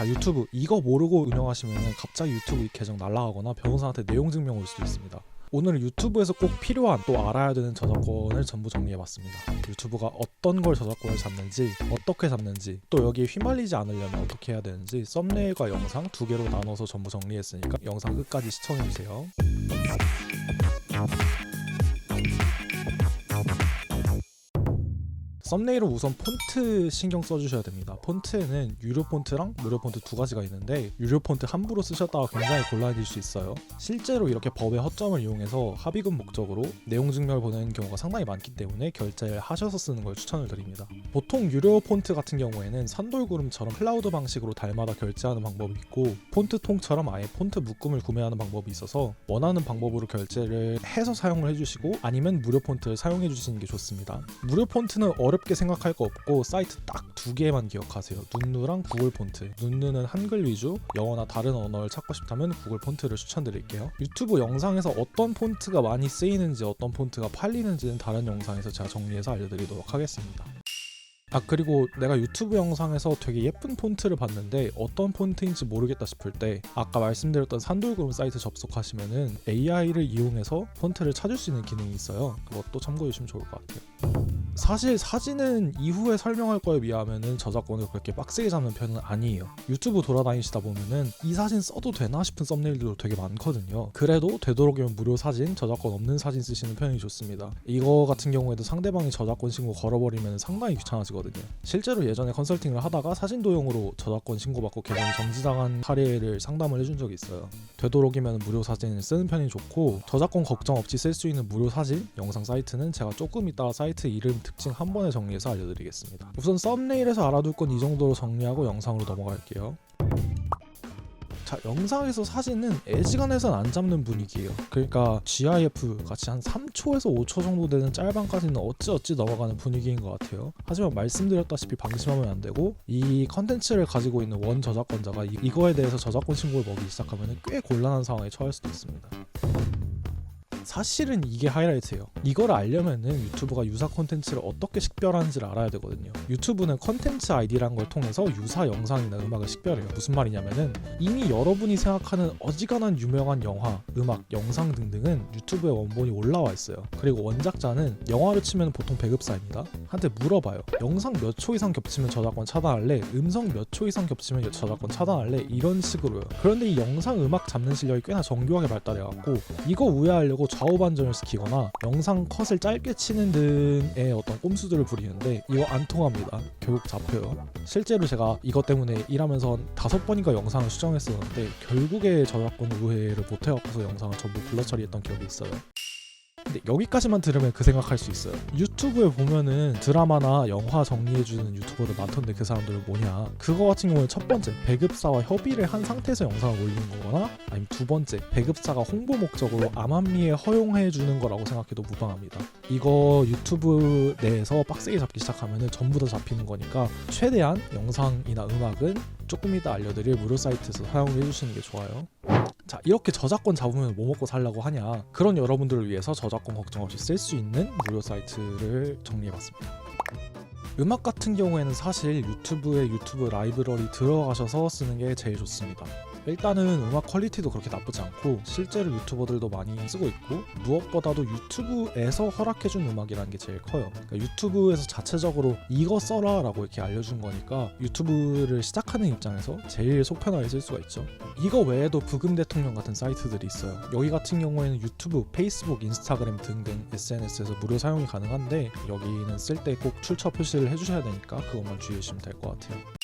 자 유튜브 이거 모르고 운영하시면 갑자기 유튜브 계정 날라가거나 변호사한테 내용 증명 올 수도 있습니다. 오늘은 유튜브에서 꼭 필요한 또 알아야 되는 저작권을 전부 정리해봤습니다. 유튜브가 어떤 걸 저작권을 잡는지, 어떻게 잡는지, 또 여기에 휘말리지 않으려면 어떻게 해야 되는지 썸네일과 영상 두 개로 나눠서 전부 정리했으니까 영상 끝까지 시청해주세요. 썸네일은 우선 폰트 신경 써주셔야 됩니다. 폰트에는 유료 폰트랑 무료 폰트 두 가지가 있는데 유료 폰트 함부로 쓰셨다가 굉장히 곤란해질 수 있어요. 실제로 이렇게 법의 허점을 이용해서 합의금 목적으로 내용 증명을 보내는 경우가 상당히 많기 때문에 결제를 하셔서 쓰는 걸 추천을 드립니다. 보통 유료 폰트 같은 경우에는 산돌구름처럼 클라우드 방식으로 달마다 결제하는 방법이 있고 폰트 통처럼 아예 폰트 묶음을 구매하는 방법이 있어서 원하는 방법으로 결제를 해서 사용을 해주시고 아니면 무료 폰트를 사용해 주시는 게 좋습니다. 무료 폰트는 어렵 게 생각할 거 없고 사이트 딱 두 개만 기억하세요. 눈누랑 구글 폰트. 눈누는 한글 위주, 영어나 다른 언어를 찾고 싶다면 구글 폰트를 추천드릴게요. 유튜브 영상에서 어떤 폰트가 많이 쓰이는지 어떤 폰트가 팔리는지는 다른 영상에서 제가 정리해서 알려드리도록 하겠습니다. 아 그리고 내가 유튜브 영상에서 되게 예쁜 폰트를 봤는데 어떤 폰트인지 모르겠다 싶을 때 아까 말씀드렸던 산돌그룹 사이트 접속하시면은 AI를 이용해서 폰트를 찾을 수 있는 기능이 있어요. 그것도 참고해 주시면 좋을 것 같아요. 사실 사진은 이후에 설명할 거에 비하면은 저작권을 그렇게 빡세게 잡는 편은 아니에요. 유튜브 돌아다니시다 보면은 이 사진 써도 되나 싶은 썸네일들도 되게 많거든요. 그래도 되도록이면 무료 사진, 저작권 없는 사진 쓰시는 편이 좋습니다. 이거 같은 경우에도 상대방이 저작권 신고 걸어버리면 상당히 귀찮아지거든요. 실제로 예전에 컨설팅을 하다가 사진 도용으로 저작권 신고받고 계정이 정지당한 사례를 상담을 해준 적이 있어요. 되도록이면 무료 사진을 쓰는 편이 좋고 저작권 걱정 없이 쓸 수 있는 무료 사진 영상 사이트는 제가 조금 이따 사이트 이름 특징 한 번에 정리해서 알려드리겠습니다. 우선 썸네일에서 알아둘 건 이 정도로 정리하고 영상으로 넘어갈게요. 자 영상에서 사진은 애지간해선 안 잡는 분위기예요 그러니까 GIF 같이 한 3초에서 5초 정도 되는 짤방까지는 어찌어찌 넘어가는 분위기인 것 같아요 하지만 말씀드렸다시피 방심하면 안 되고 이 컨텐츠를 가지고 있는 원 저작권자가 이- 이거에 대해서 저작권 신고를 먹이기 시작하면 꽤 곤란한 상황에 처할 수도 있습니다 사실은 이게 하이라이트예요. 이걸 알려면은 유튜브가 유사 콘텐츠를 어떻게 식별하는지를 알아야 되거든요. 유튜브는 컨텐츠 아이디라는 걸 통해서 유사 영상이나 음악을 식별해요. 무슨 말이냐면은 이미 여러분이 생각하는 어지간한 유명한 영화, 음악, 영상 등등은 유튜브에 원본이 올라와 있어요. 그리고 원작자는 영화로 치면 보통 배급사입니다. 한테 물어봐요. 영상 몇 초 이상 겹치면 저작권 차단할래? 음성 몇 초 이상 겹치면 저작권 차단할래? 이런 식으로요. 그런데 이 영상 음악 잡는 실력이 꽤나 정교하게 발달해갖고 이거 우회하려고 좌우 반전을 시키거나 영상 컷을 짧게 치는 등의 어떤 꼼수들을 부리는데 이거 안 통합니다. 결국 잡혀요. 실제로 제가 이것 때문에 일하면서 다섯 번인가 영상을 수정했었는데 결국에 저작권 우회를 못해갖고서 영상을 전부 블러 처리했던 기억이 있어요. 근데 여기까지만 들으면 그 생각할 수 있어요. 유튜브에 보면은 드라마나 영화 정리해주는 유튜버들 많던데 그 사람들은 뭐냐? 그거 같은 경우는 첫 번째 배급사와 협의를 한 상태에서 영상을 올리는 거거나 아니면 두 번째 배급사가 홍보 목적으로 암암리에 허용해주는 거라고 생각해도 무방합니다. 이거 유튜브 내에서 빡세게 잡기 시작하면은 전부 다 잡히는 거니까 최대한 영상이나 음악은 조금 이따 알려드릴 무료 사이트에서 사용을 해주시는 게 좋아요. 자 이렇게 저작권 잡으면 뭐 먹고 살라고 하냐. 그런 여러분들을 위해서 저작권 걱정 없이 쓸 수 있는 무료 사이트를 정리해봤습니다. 음악 같은 경우에는 사실 유튜브에 유튜브 라이브러리 들어가셔서 쓰는 게 제일 좋습니다 일단은 음악 퀄리티도 그렇게 나쁘지 않고 실제로 유튜버들도 많이 쓰고 있고 무엇보다도 유튜브에서 허락해준 음악이라는 게 제일 커요 그러니까 유튜브에서 자체적으로 이거 써라 라고 이렇게 알려준 거니까 유튜브를 시작하는 입장에서 제일 속 편하게 쓸 수가 있죠 이거 외에도 부금 대통령 같은 사이트들이 있어요. 여기 같은 경우에는 유튜브, 페이스북, 인스타그램 등등 SNS에서 무료 사용이 가능한데 여기는 쓸 때 꼭 출처 표시를 해주셔야 되니까 그것만 주의해 주시면 될 것 같아요.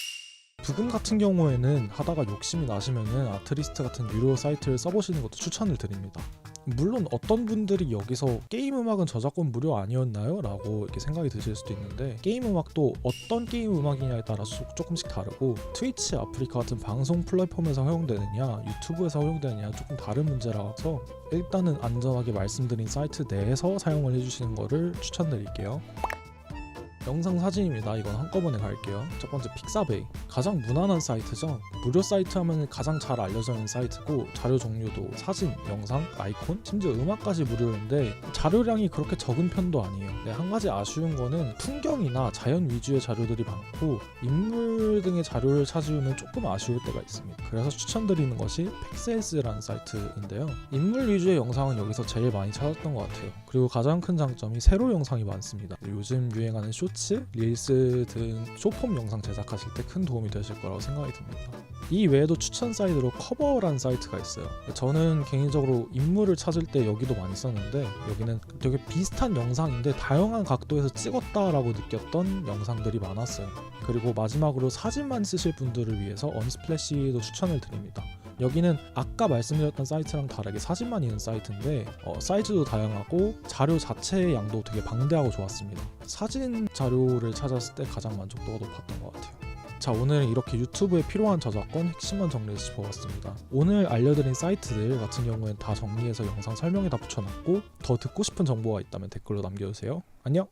부금 같은 경우에는 하다가 욕심이 나시면은 아트리스트 같은 유료 사이트를 써보시는 것도 추천을 드립니다. 물론 어떤 분들이 여기서 게임 음악은 저작권 무료 아니었나요? 라고 이렇게 생각이 드실 수도 있는데 게임 음악도 어떤 게임 음악이냐에 따라서 조금씩 다르고 트위치, 아프리카 같은 방송 플랫폼에서 허용되느냐 유튜브에서 허용되느냐 조금 다른 문제라서 일단은 안전하게 말씀드린 사이트 내에서 사용을 해주시는 거를 추천드릴게요. 영상 사진입니다. 이건 한꺼번에 갈게요. 첫 번째 픽사베이. 가장 무난한 사이트죠. 무료 사이트 하면 가장 잘 알려져 있는 사이트고 자료 종류도 사진, 영상, 아이콘, 심지어 음악까지 무료인데 자료량이 그렇게 적은 편도 아니에요. 네, 한 가지 아쉬운 거는 풍경이나 자연 위주의 자료들이 많고 인물 등의 자료를 찾으면 조금 아쉬울 때가 있습니다. 그래서 추천드리는 것이 팩셀스라는 사이트인데요. 인물 위주의 영상은 여기서 제일 많이 찾았던 것 같아요. 그리고 가장 큰 장점이 세로 영상이 많습니다. 요즘 유행하는 쇼츠, 릴스 등 쇼폼 영상 제작하실 때 큰 도움이 되실 거라고 생각이 듭니다. 이 외에도 추천 사이트로 커버라는 사이트가 있어요. 저는 개인적으로 인물을 찾을 때 여기도 많이 썼는데 여기는 되게 비슷한 영상인데 다양한 각도에서 찍었다라고 느꼈던 영상들이 많았어요. 그리고 마지막으로 사진만 쓰실 분들을 위해서 언스플래시도 추천을 드립니다. 여기는 아까 말씀드렸던 사이트랑 다르게 사진만 있는 사이트인데 어, 사이즈도 다양하고 자료 자체의 양도 되게 방대하고 좋았습니다. 사진 자료를 찾았을 때 가장 만족도가 높았던 것 같아요. 자 오늘은 이렇게 유튜브에 필요한 저작권 핵심만 정리해서 짚어봤습니다. 오늘 알려드린 사이트들 같은 경우엔 다 정리해서 영상 설명에다 붙여놨고 더 듣고 싶은 정보가 있다면 댓글로 남겨주세요. 안녕!